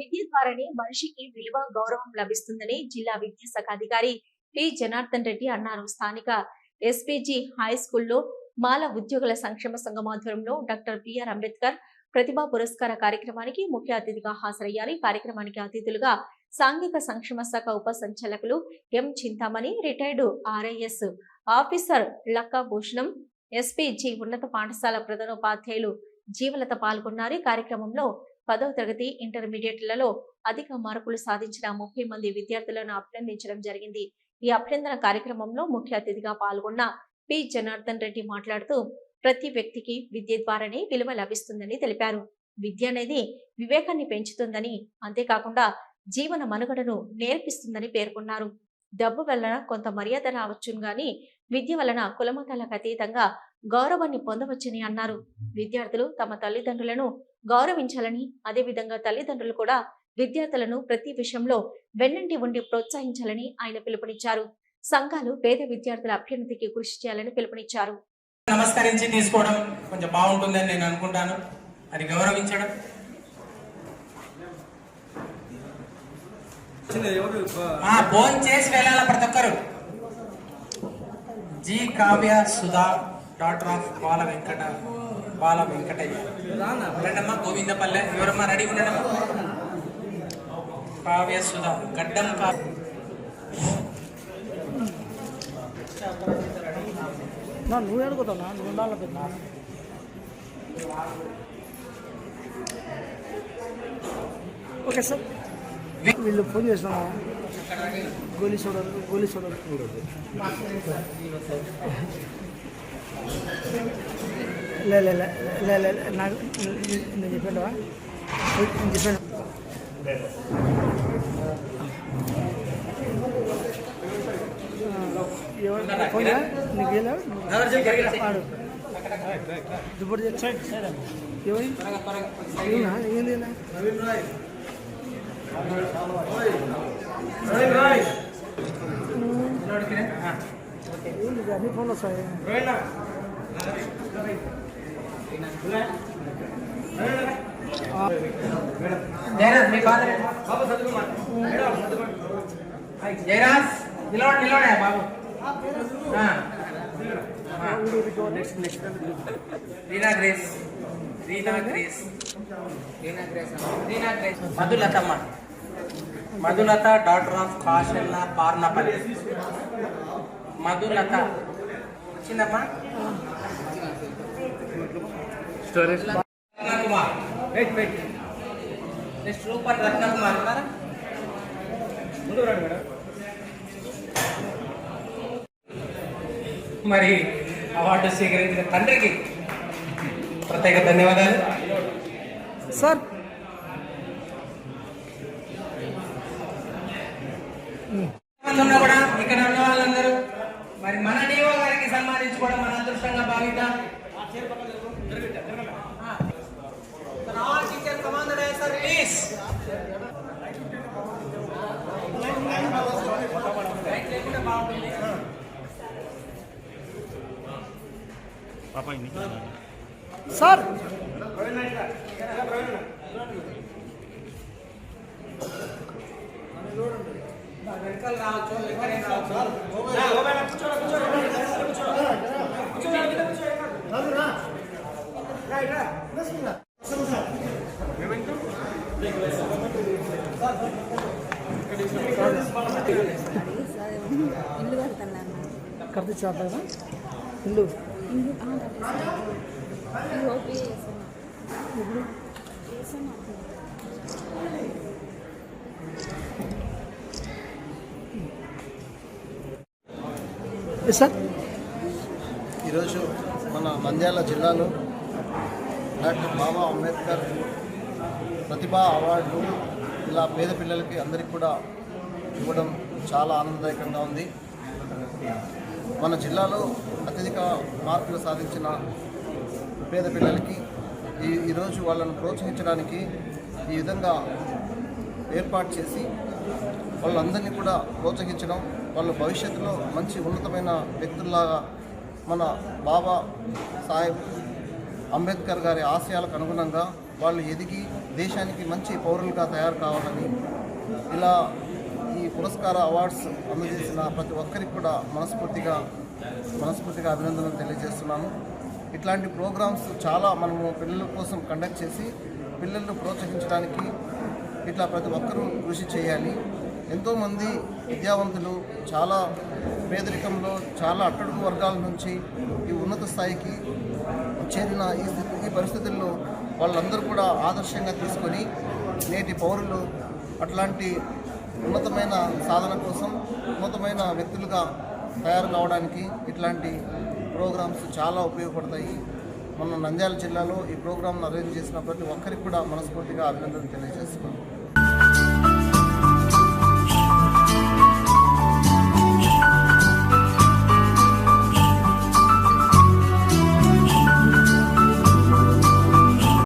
విద్య ద్వారానే మనిషికి విలువ గౌరవం లభిస్తుందని జిల్లా విద్యాశాఖ అధికారి టి. జనార్దన్ రెడ్డి అన్నారు. స్థానిక ఎస్పీజీ హై స్కూల్లో మాల ఉద్యోగుల సంక్షేమ సంఘం ఆధ్వర్యంలో డాక్టర్ బిఆర్ అంబేద్కర్ ప్రతిభా పురస్కార కార్యక్రమానికి ముఖ్య అతిథిగా హాజరయ్యారు. కార్యక్రమానికి అతిథులుగా సాంఘిక సంక్షేమ శాఖ ఉప సంచాలకులు M. Chintamani retired RIS officer Lakka Bhushanam SPG ఉన్నత పాఠశాల ప్రధానోపాధ్యాయులు జీవలత పాల్గొన్నారు. ఈ కార్యక్రమంలో పదవ తరగతి ఇంటర్మీడియట్లలో అధిక మార్కులు సాధించిన ముప్పై మంది విద్యార్థులను అభినందించడం జరిగింది. ఈ అభినందన కార్యక్రమంలో ముఖ్య అతిథిగా పాల్గొన్న పి. జనార్దన్ రెడ్డి మాట్లాడుతూ ప్రతి వ్యక్తికి విద్య ద్వారానే విలువ లభిస్తుందని తెలిపారు. విద్య అనేది వివేకాన్ని పెంచుతుందని అంతేకాకుండా జీవన మనుగడను నేర్పిస్తుందని పేర్కొన్నారు. డబ్బు వలన కొంత మర్యాద రావచ్చును గాని విద్య వలన కులమతాలకు అతీతంగా గౌరవాన్ని పొందవచ్చని అన్నారు. విద్యార్థులు తమ తల్లిదండ్రులను గౌరవించాలని అదేవిధంగా తల్లిదండ్రులు కూడా విద్యార్థులను ప్రతి విషయంలో వెన్నంటి ఉండి ప్రోత్సహించాలని ఆయన పిలుపునిచ్చారు. సంఘాలు పేద విద్యార్థుల అభ్యున్నతికి కృషి చేయాలని పిలుపునిచ్చారు. నమస్కరించి తీసుకోవడం కొంచెం బాగుంటుందని నేను అనుకుంటాను. అది గౌరవించడం. ఫోన్ చేసి వెళ్ళాలి ప్రతి ఒక్కరు? G Kavya Sudha daughter of Bala Venkata. Bala Venkataiah. రండమ్మా గోవిందపల్లె. ఎవరమ్మా రెడీ ఉండడమ్మా. కావ్య సుధా గడ్డం కా నువ్వు అడుగుతావు నువ్వు ఉండాలి ఓకే సార్. వీళ్ళు ఫోన్ చేసినాము గోలీ చూడరు గోలీ చూడరు లే నాకు నేను చెప్పాను నేను చెప్పాను? ఫోన్? నీకు. ఎవరి? ఈయనా? ఏంది? అన్ని ఫోన్లు వస్తాయి? జయరాజ్ మీ ఫాదర్ జయరాజ్ నిలవడు నిలవడే బాబు. Reena grace Reena grace. Reena grace Reena grace. మధులతమ్మ. Madhulatha daughter of Kasalla Parnapalli. Madhulatha. వచ్చిందమ్మా రత్నకుమార్ వెయిట్ వెయిట్ నెక్స్ట్ రూపర్ రత్నకుమార్ ఉన్నారా ముందు రండి మేడం. మరి అవార్డు స్వీకరించిన తండ్రికి ప్రత్యేక ధన్యవాదాలు. సార్. ఉన్నా కూడా ఇక్కడ ఉన్న వాళ్ళందరూ మరి మన డిఓ గారికి సన్మానించుకోవడం మన అదృష్టంగా భావిద్దాం. ఆ. Sir, all teachers come on the day, sir, please. Right లేకుండా బాగుంటుంది. సార్ వెనకాల రావచ్చు ఎక్కడైనా రావచ్చు ఇల్లు కడతాను కడితే చేద్దామా ఇల్లు. ఇల్లు సార్ ఈరోజు మన నంద్యాల జిల్లాలో డాక్టర్ బాబా అంబేద్కర్ ప్రతిభా అవార్డు ఇలా పేద పిల్లలకి అందరికీ కూడా ఇవ్వడం చాలా ఆనందదాయకంగా ఉంది. మన జిల్లాలో అత్యధిక మార్కులు సాధించిన పేద పిల్లలకి ఈ ఈరోజు వాళ్ళను ప్రోత్సహించడానికి ఈ విధంగా ఏర్పాటు చేసి వాళ్ళందరినీ కూడా ప్రోత్సహించడం వాళ్ళ భవిష్యత్తులో మంచి ఉన్నతమైన వ్యక్తుల్లాగా మన బాబా సాహెబ్ అంబేద్కర్ గారి ఆశయాలకు అనుగుణంగా వాళ్ళు ఎదిగి దేశానికి మంచి పౌరులుగా తయారు కావాలని ఇలా ఈ పురస్కార అవార్డ్స్ అందజేసిన ప్రతి ఒక్కరికి కూడా మనస్ఫూర్తిగా మనస్ఫూర్తిగా అభినందనలు తెలియజేస్తున్నాను. ఇట్లాంటి ప్రోగ్రామ్స్ చాలా మనము పిల్లల కోసం కండక్ట్ చేసి పిల్లలను ప్రోత్సహించడానికి ఇట్లా ప్రతి ఒక్కరూ కృషి చేయాలి. ఎంతోమంది విద్యావంతులు చాలా పేదరికంలో చాలా అట్టడుగు వర్గాల నుంచి ఈ ఉన్నత స్థాయికి చేరిన ఈ ఈ పరిస్థితుల్లో వాళ్ళందరూ కూడా ఆదర్శంగా తీసుకొని నేటి పౌరులు అట్లాంటి ఉన్నతమైన సాధన కోసం ఉన్నతమైన వ్యక్తులుగా తయారు కావడానికి ఇట్లాంటి ప్రోగ్రామ్స్ చాలా ఉపయోగపడతాయి. మన నంద్యాల జిల్లాలో ఈ ప్రోగ్రామ్ను అరేంజ్ చేసిన ప్రతి ఒక్కరికి కూడా మనస్ఫూర్తిగా అభినందనలు తెలియజేస్తున్నాం